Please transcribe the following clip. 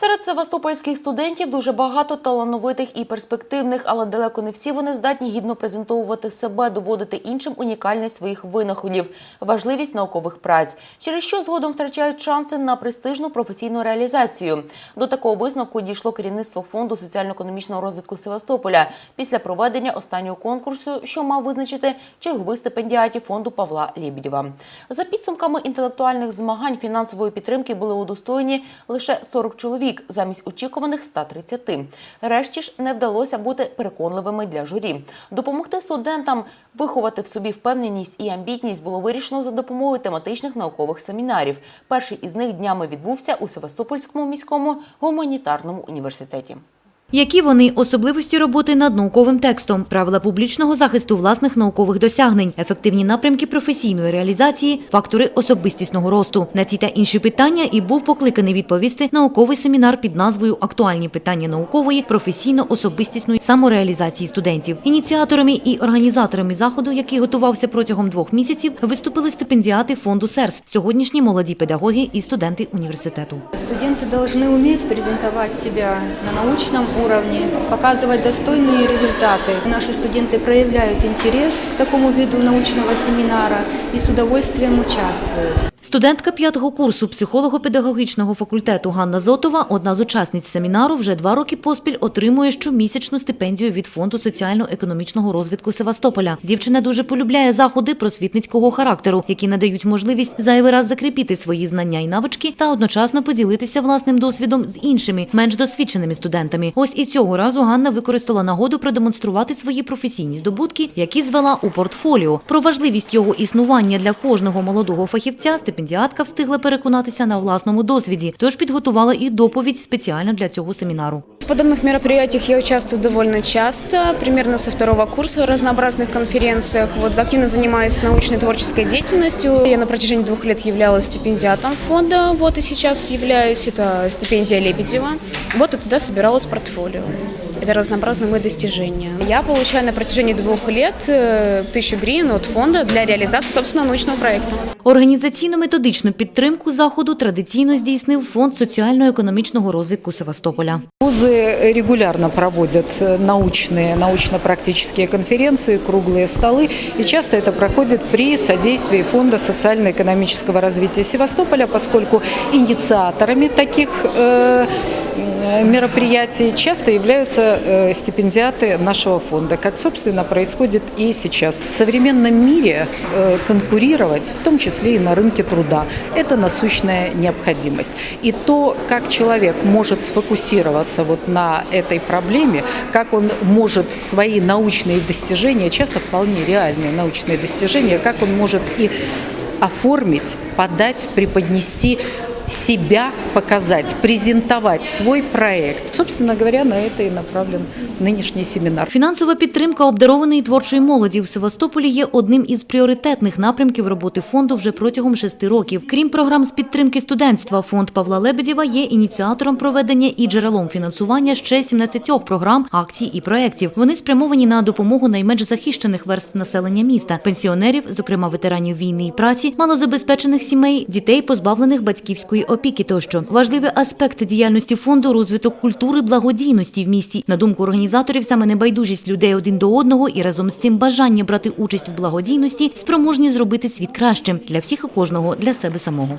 Серед севастопольських студентів дуже багато талановитих і перспективних, але далеко не всі вони здатні гідно презентовувати себе, доводити іншим унікальність своїх винаходів, важливість наукових праць, через що згодом втрачають шанси на престижну професійну реалізацію. До такого висновку дійшло керівництво фонду соціально-економічного розвитку Севастополя після проведення останнього конкурсу, що мав визначити чергових стипендіатів фонду Павла Лєбідєва. За підсумками інтелектуальних змагань фінансової підтримки були удостоєні лише 40 чоловік замість очікуваних 130. Решті ж не вдалося бути переконливими для журі. Допомогти студентам виховати в собі впевненість і амбітність було вирішено за допомогою тематичних наукових семінарів. Перший із них днями відбувся у Севастопольському міському гуманітарному університеті. Які вони особливості роботи над науковим текстом, правила публічного захисту власних наукових досягнень, ефективні напрямки професійної реалізації, фактори особистісного росту на ці та інші питання і був покликаний відповісти науковий семінар під назвою Актуальні питання наукової професійно-особистісної самореалізації студентів. Ініціаторами і організаторами заходу, який готувався протягом двох місяців, виступили стипендіати фонду СЕРС, сьогоднішні молоді педагоги і студенти університету. Студенты должны уметь презентовать себя на научном уровне, показывать достойные результаты. Наши студенты проявляют интерес к такому виду научного семинара и с удовольствием участвуют. Студентка п'ятого курсу психолого-педагогічного факультету Ганна Зотова, одна з учасниць семінару, вже два роки поспіль отримує щомісячну стипендію від фонду соціально-економічного розвитку Севастополя. Дівчина дуже полюбляє заходи просвітницького характеру, які надають можливість зайвий раз закріпити свої знання і навички та одночасно поділитися власним досвідом з іншими менш досвідченими студентами. Ось і цього разу Ганна використала нагоду продемонструвати свої професійні здобутки, які звела у портфоліо. Про важливість його існування для кожного молодого фахівця стипендіатка встигла переконатися на власному досвіді, тож підготувала і доповідь спеціально для цього семінару. В подобных мероприятиях я участвую довольно часто, примерно со второго курса в разнообразных конференциях. Вот активно занимаюсь научной творческой деятельностью. Я на протяжении двух лет являлась стипендиатом фонда, вот и сейчас являюсь. Это стипендия Лебедева. Вот и туда собиралась портфолио. Это разнообразные мои достижения. Я получаю на протяжении двух лет э, тысячу гривен от фонда для реализации собственного научного проекта. Організаційно-методичну підтримку заходу традиційно здійснив фонд соціально-економічного розвитку Севастополя. Вузы регулярно проводят э, научные, научно-практические конференции, круглые столы, и часто это проходит при содействии Фонда социально-экономического развития Севастополя, поскольку инициаторами таких э, э, мероприятий часто являются э, стипендиаты нашего фонда, как, собственно, происходит и сейчас. В современном мире э, конкурировать, в том числе и на рынке труда, это насущная необходимость. И то, как человек может сфокусироваться вот на этой проблеме, как он может свои научные достижения, часто вполне реальные научные достижения, как он может их оформить, подать, преподнести себя показать, презентовать свой проект. Собственно говоря, на это и направлен нынешний семинар. Фінансова підтримка обдарованої творчої молоді в Севастополі є одним із пріоритетних напрямків роботи фонду вже протягом шести років. Крім програм з підтримки студентства, фонд Павла Лебедєва є ініціатором проведення і джерелом фінансування ще 17 програм, акцій і проєктів. Вони спрямовані на допомогу найменш захищених верств населення міста, пенсіонерів, зокрема ветеранів війни і праці, малозабезпечених сімей, дітей, позбавлених батьківської опіки тощо. Важливий аспект діяльності фонду розвиток культури благодійності в місті. На думку організаторів, саме небайдужість людей один до одного і разом з цим бажання брати участь в благодійності спроможні зробити світ кращим для всіх і кожного для себе самого.